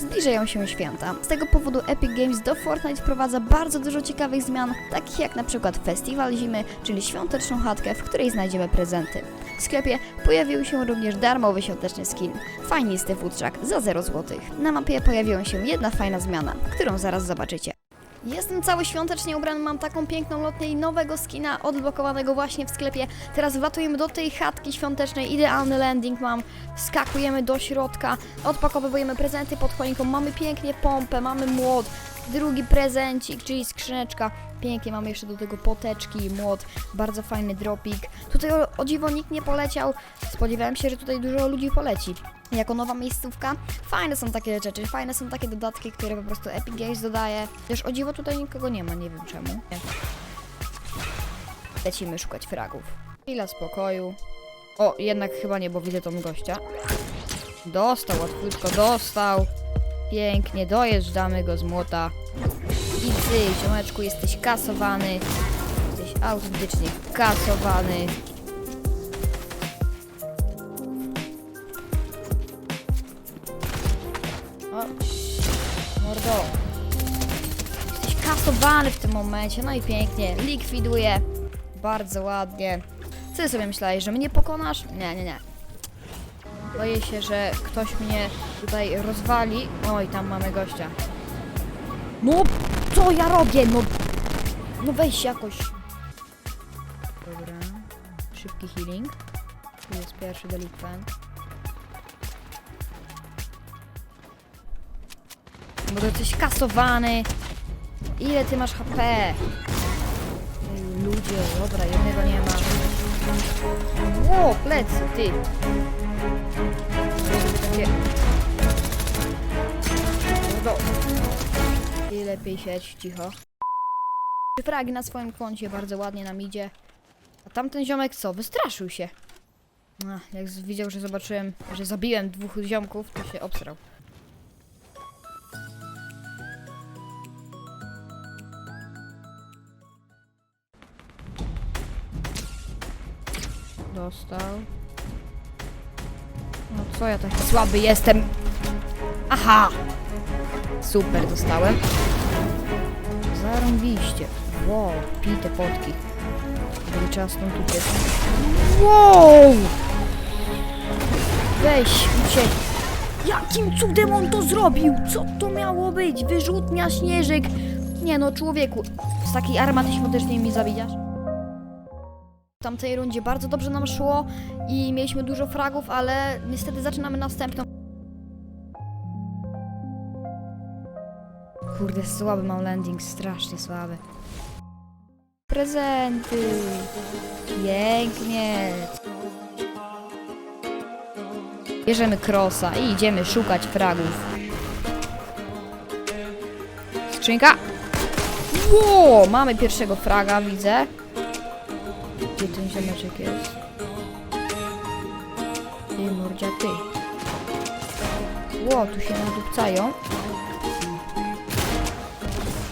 Zbliżają się święta. Z tego powodu Epic Games do Fortnite wprowadza bardzo dużo ciekawych zmian, takich jak na przykład Festiwal Zimy, czyli świąteczną chatkę, w której znajdziemy prezenty. W sklepie pojawił się również darmowy świąteczny skin, fajnisty futrzak za 0 zł. Na mapie pojawiła się jedna fajna zmiana, którą zaraz zobaczycie. Jestem cały świątecznie ubrany, mam taką piękną lotnię i nowego skina odblokowanego właśnie w sklepie. Teraz wlatujemy do tej chatki świątecznej, idealny landing mam, skakujemy do środka, odpakowujemy prezenty pod choinką, mamy pięknie pompę, mamy młot, drugi prezencik, czyli skrzyneczka. Pięknie mamy jeszcze do tego poteczki, młot, bardzo fajny dropik. Tutaj o, o dziwo nikt nie poleciał, spodziewałem się, że tutaj dużo ludzi poleci. Jako nowa miejscówka, fajne są takie rzeczy, fajne są takie dodatki, które po prostu Epic Games dodaje. Też o dziwo tutaj nikogo nie ma, nie wiem czemu. Lecimy szukać fragów. Chwila spokoju. O, jednak chyba nie, bo widzę tą gościa. Dostał, łatwiutko dostał. Pięknie, dojeżdżamy go z młota. I ty, ziomeczku, jesteś kasowany. Jesteś autentycznie kasowany. Mordo. Jesteś kasowany w tym momencie, no i pięknie. Likwiduję. Bardzo ładnie. Co ty sobie myślałeś, że mnie pokonasz? Nie, nie, nie. Boję się, że ktoś mnie tutaj rozwali. Oj, tam mamy gościa. No, co ja robię? No, no weź jakoś. Dobra. Szybki healing. Tu jest pierwszy delikwent. Ty jesteś kasowany. Ile ty masz HP? Ludzie, dobra, jednego nie ma. Ło, plecy, ty. Takie... No, I lepiej siedź cicho. Fragi na swoim koncie bardzo ładnie nam idzie. A tamten ziomek co? Wystraszył się. Ach, jak widział, że zobaczyłem, że zabiłem dwóch ziomków, to się obsrał. Dostał. No co ja taki słaby jestem? Aha! Super, dostałem. Zarąbiście. Wow, pij te potki. Będzie trzeba stąd uciec. Wow! Weź, uciek. Jakim cudem on to zrobił? Co to miało być? Wyrzutnia śnieżek. Nie no, człowieku. Z takiej armaty świątecznej mi zabijasz? W tamtej rundzie bardzo dobrze nam szło i mieliśmy dużo fragów, ale niestety zaczynamy następną. Kurde, słaby mam landing, strasznie słaby. Prezenty. Pięknie. Bierzemy krosa i idziemy szukać fragów. Skrzynka. Ło, mamy pierwszego fraga, widzę. Gdzie ten ziomeczek jest? Ty, mordzia, ty. Ło, tu się nadupcają.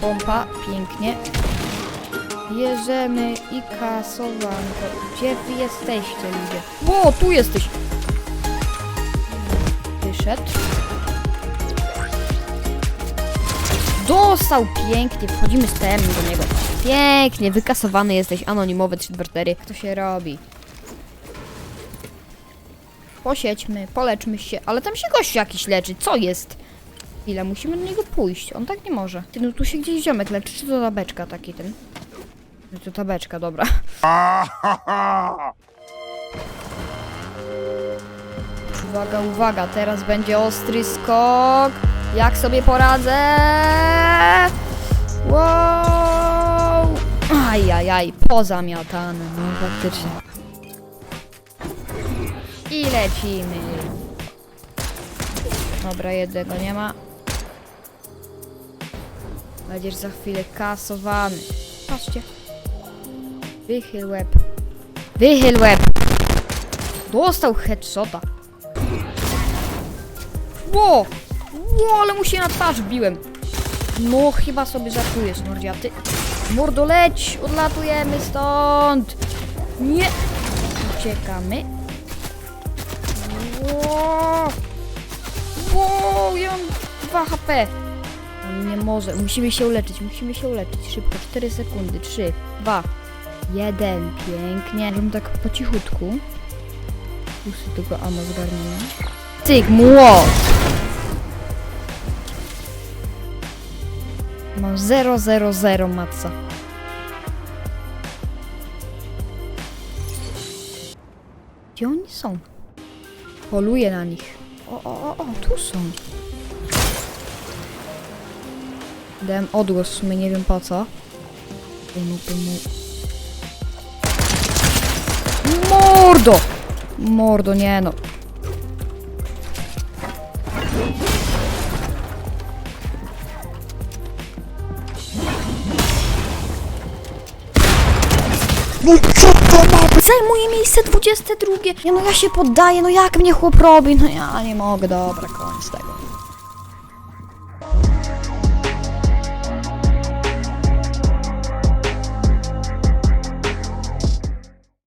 Pompa, pięknie. Bierzemy i kasowanko. Gdzie wy jesteście, ludzie? Ło, tu jesteś! Wyszedł. Dostał pięknie, wchodzimy z tem do niego. Pięknie, wykasowany jesteś, anonimowy 324. Jak to się robi? Posiedźmy, poleczmy się, ale tam się gościu jakiś leczy, co jest? Chwilę, musimy do niego pójść, on tak nie może. Ty, no tu się gdzieś ziomek leczy, czy to ta beczka taki ten? To ta beczka, dobra. Uwaga, uwaga, teraz będzie ostry skok. Jak sobie poradzę? Wow! Ajajaj, pozamiatane, no faktycznie. I lecimy. Dobra, jednego nie ma. Będziesz za chwilę kasowany. Patrzcie. Wychyl łeb. Wychyl łeb. Dostał headshota. Ło! Ło, ale mu się na twarz biłem. No, chyba sobie żartujesz, Nordziaty. Mordo, leć! Odlatujemy stąd! Nie! Uciekamy. Ło! Ło, ja mam 2 HP. Nie może. Musimy się uleczyć, musimy się uleczyć. Szybko, 4 sekundy. 3, 2, 1. Pięknie. Robimy tak po cichutku. Pusty tego ama zgarniemy. Cyk, młot! Mam 0, 0, 0 matca. Gdzie oni są? Poluję na nich. O, o, o, tu są. Dałem odgłos, w sumie nie wiem po co. Mordo! Mordo, nie no. No co to ma być? Zajmuje miejsce 22. Nie no ja się poddaję, no jak mnie chłop robi? No ja nie mogę, dobra, koniec tego.